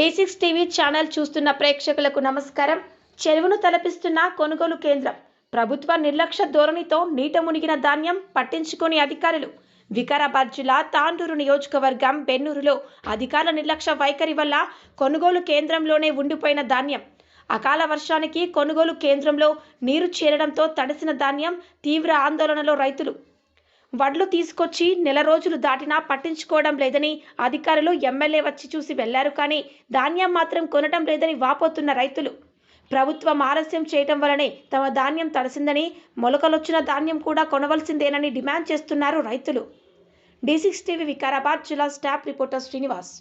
D six TV channel చూస్తున్న ప్రేక్షకులకు నమస్కారం. చెరువును తలపిస్తున్న కొనుగోలు కేంద్రం. ప్రభుత్వ నిర్లక్ష్య ధోరణితో నీట మునిగిన ధాన్యం పట్టించుకొని అధికారులు. వికారాబాద్ జిల్లా తాండూరు నియోజకవర్గం బెన్నూరులో అధికారుల నిర్లక్ష్య వైఖరి వల్ల కొనుగోలు కేంద్రంలోనే ఉండిపోయిన ధాన్యం. అకాల వర్షానికి కొనుగోలు కేంద్రంలో నీరు చేరడంతో తడిసిన ధాన్యం తీవ్ర ఆందోళనలో రైతులు. వడ్లు తీసుకొచ్చి నెల రోజులు దాటినా పట్టించుకోవడం లేదని అధికారులు ఎమ్మెల్యే వచ్చి చూసి వెళ్ళారు కానీ ధాన్యం మాత్రం కొనటం లేదని వాపోతున్న రైతులు. ప్రభుత్వం ఆలస్యం చేయటం వలనే తమ ధాన్యం తడిసిందని మొలకలొచ్చిన ధాన్యం కూడా కొనవలసిందేనని డిమాండ్ చేస్తున్నారు రైతులు. డి సిక్స్ టీవీ వికారాబాద్ జిల్లా స్టాఫ్ రిపోర్టర్ శ్రీనివాస్.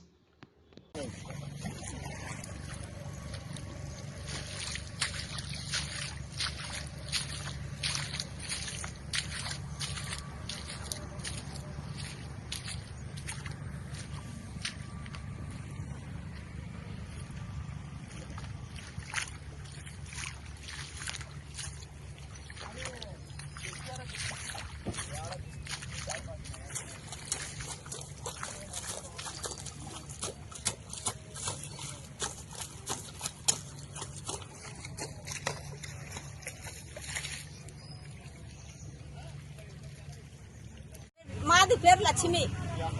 మాది పేరు లక్ష్మి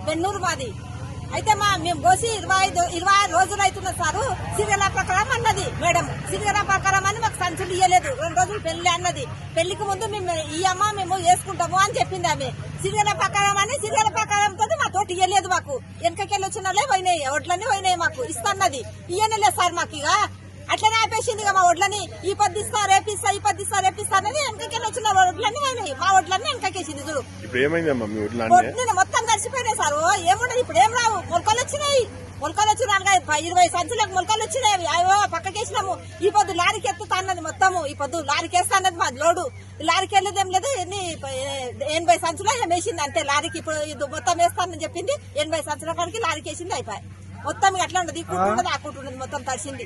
బెన్నూరు మాది అయితే మా మేము కోసి ఇరవై ఐదు ఇరవై ఆరు రోజులు అవుతున్నది సారు సీరియల్ ప్రకారం అన్నది మేడం. సీరియల్ ప్రకారం అని మాకు సంచులు ఇయ్యలేదు. రెండు రోజులు పెళ్ళి అన్నది. పెళ్ళికి ముందు మేము ఇయ్యమ్మా మేము వేసుకుంటాము అని చెప్పింది ఆమె. సీరియల్ ప్రకారం అని సీరియల్ ప్రకారం తోటి మా తోటి ఇయ్యలేదు మాకు. వెనకకెళ్ళి వచ్చిన వాళ్ళే పోయినాయి ఒడ్లన్నీ పోయినాయి మాకు. ఇస్తాన్నది ఇయ్యనే సార్ మాకు ఇక. అట్లనే ఆపేసింది మా ఒడ్లని ఈ పద్ది ఇస్తా రేపిస్తా ఈ పద్ది ఇస్తా రేపిస్తా అనేది వెనకకెళ్ళి వచ్చిన ఒడ్లన్నీ పోయినాయి మా ఒడ్లన్నీ వెనకకేసింది చూడు. ఇప్పుడు ఏమైందమ్మా మీ మొత్తం తడిసిపోయినాయి సార్. ఓ ఏముండదు ఇప్పుడు ఏం రావు. మొలకలు వచ్చినాయి. మొలకలు వచ్చినాయి ఇరవై సంచులకు మొలకలు వచ్చినాయి అవి. అయ్యో పక్కకేసినాము. ఈ పొద్దు లారీకి ఎత్తుతా అన్నది మొత్తము. ఈ పొద్దు లారీకి వేస్తా అన్నది మాది లోడు. లారీకి వెళ్ళేది ఏం లేదు. ఎన్ని ఎనభై సంచులు వేసింది అంతే. లారీకి ఇప్పుడు ఇది మొత్తం వేస్తానని చెప్పింది. ఎనభై సంచుల కాడికి లారీకి వేసింది అయిపోయి మొత్తం అట్లా ఉండదు. ఈ కుట్టుండదు ఆ. కుట్టుండదు మొత్తం తడిసింది.